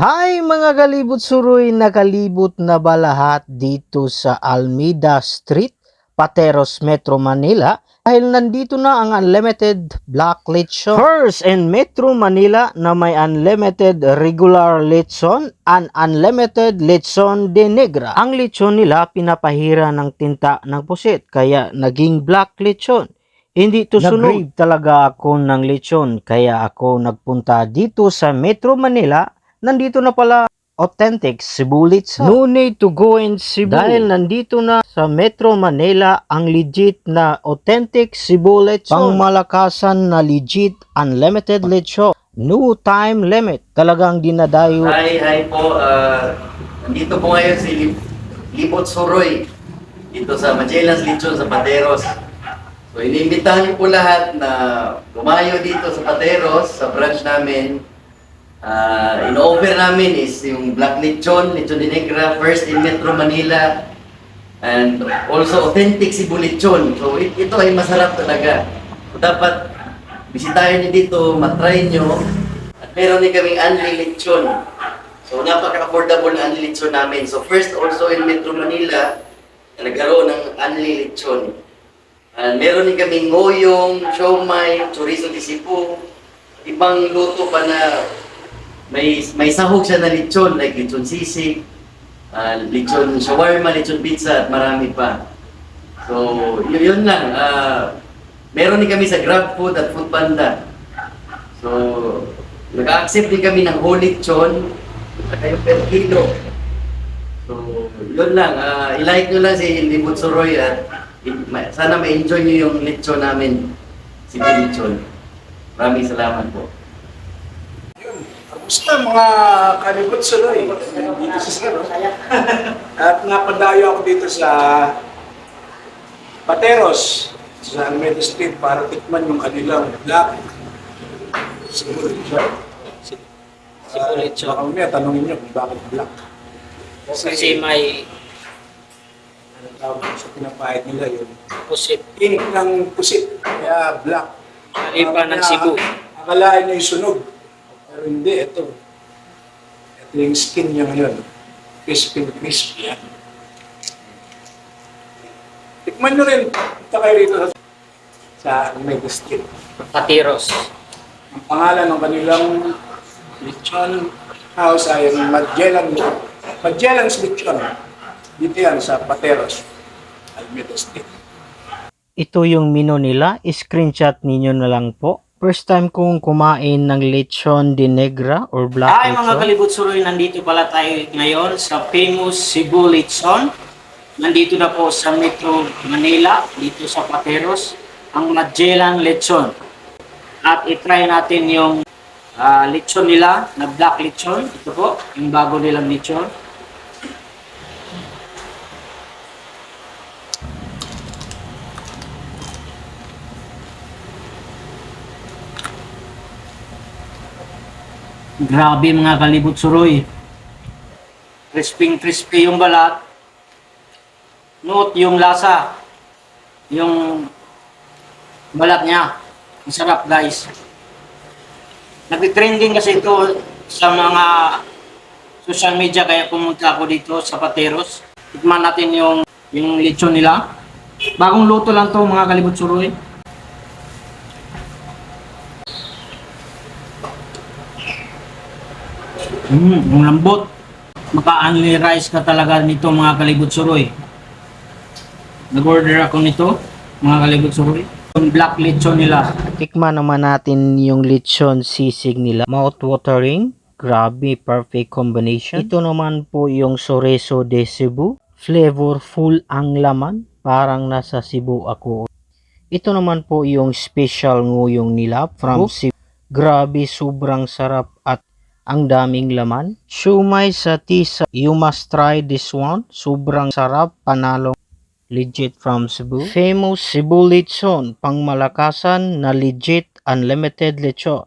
Hi mga kalibot suroy, nakalibot na ba lahat dito sa Almeida Street, Pateros, Metro Manila? Dahil nandito na ang unlimited black lechon. First in Metro Manila na may unlimited regular lechon and unlimited lechon de negra. Ang lechon nila pinapahira ng tinta ng pusit kaya naging black lechon. Hindi to sunog. talaga ako ng lechon kaya ako nagpunta dito sa Metro Manila nandito na pala authentic Cebu. No need to go in Cebu. Dahil nandito na sa Metro Manila ang legit na authentic Cebu. Pangmalakasan na legit unlimited Litso. No time limit. Talagang dinadayo. Hi, hi po. Ah, nandito po ngayon si Lib- Libot Soroy dito sa Magellan's Lechon sa Pateros. So, iniimbitahan niyo po lahat na lumayo dito sa Pateros, sa branch namin. Ah, in-offer namin is yung Black Lechon, Lechon de Negra, first in Metro Manila. And also authentic Cebu Lechon. So, it- ito ay masarap talaga. So, dapat bisitahin niyo dito, matry niyo. At meron din kaming Anli Lechon. So, napaka-affordable na Anli Lechon namin. So, first also in Metro Manila, na nagkaroon ng Anli Lechon. And meron din kaming ngoyong, siomay, chorizo de Cebu, ibang luto pa na may may sahog siya na lechon, like lechon sisig, ah, lechon shawarma, lechon pizza, at marami pa. So, yun, yun lang. ah meron din kami sa Grab Food at Food Panda. So, nag-accept din kami ng whole lechon, saka yung per kilo. So, yun lang. ah i-like nyo lang si Libot Soroy at sana ma-enjoy nyo yung lechon namin, si Lechon. Maraming salamat po. Kamusta mga kalibot suloy? Dito sa Sir. no? At napadayo ako dito sa Pateros sa Almeida Street para tikman yung kanilang black siguro siya. Sibulit siya. Baka mamaya tanongin niyo kung bakit black. Kasi may ano tawag sa pinapahid nila yun. pusit. Ink ng pusit, kaya black. Kalipa ng Cebu. Akalain niya yung sunog. Pero hindi, ito. Ito yung skin niya ngayon. Crispy na crispy yan. Tikman nyo rin. Punta kayo rito sa, sa Almeida Street. Patiros. Ang pangalan ng kanilang lechon house ay Magellan Magellan's Lechon. Dito yan sa Pateros, Almeida Street. Ito yung menu nila. Screenshot ninyo na lang po. First time kong kumain ng lechon de negra or black Hi mga lechon. kalibot suroy, nandito pala tayo ngayon sa famous Cebu Lechon. Nandito na po sa Metro Manila, dito sa Pateros, ang Magellan Lechon. At itry natin yung ah, lechon nila, na black lechon. Ito po, yung bago nilang lechon. Grabe mga kalibot suroy. Crisping crispy yung balat. Note yung lasa. Yung balat niya. Ang sarap guys. Nag-trending kasi ito sa mga social media kaya pumunta ako dito sa Pateros. Tikman natin yung yung lechon nila. Bagong luto lang to mga kalibot suroy. Mm, ang lambot. Maka-only rice ka talaga nito mga kalibot suroy. Nag-order ako nito, mga kalibot suroy. Yung black lechon nila. Tikman naman natin yung lechon sisig nila. Mouth-watering. Grabe, perfect combination. Ito naman po yung Soreso de Cebu. Flavorful ang laman. Parang nasa Cebu ako. Ito naman po yung special nguyong nila from Cebu. Grabe, sobrang sarap at ang daming laman. Shumai sa tisa. You must try this one. Sobrang sarap. Panalo legit from Cebu. Famous Cebu lechon, pangmalakasan na legit unlimited lechon.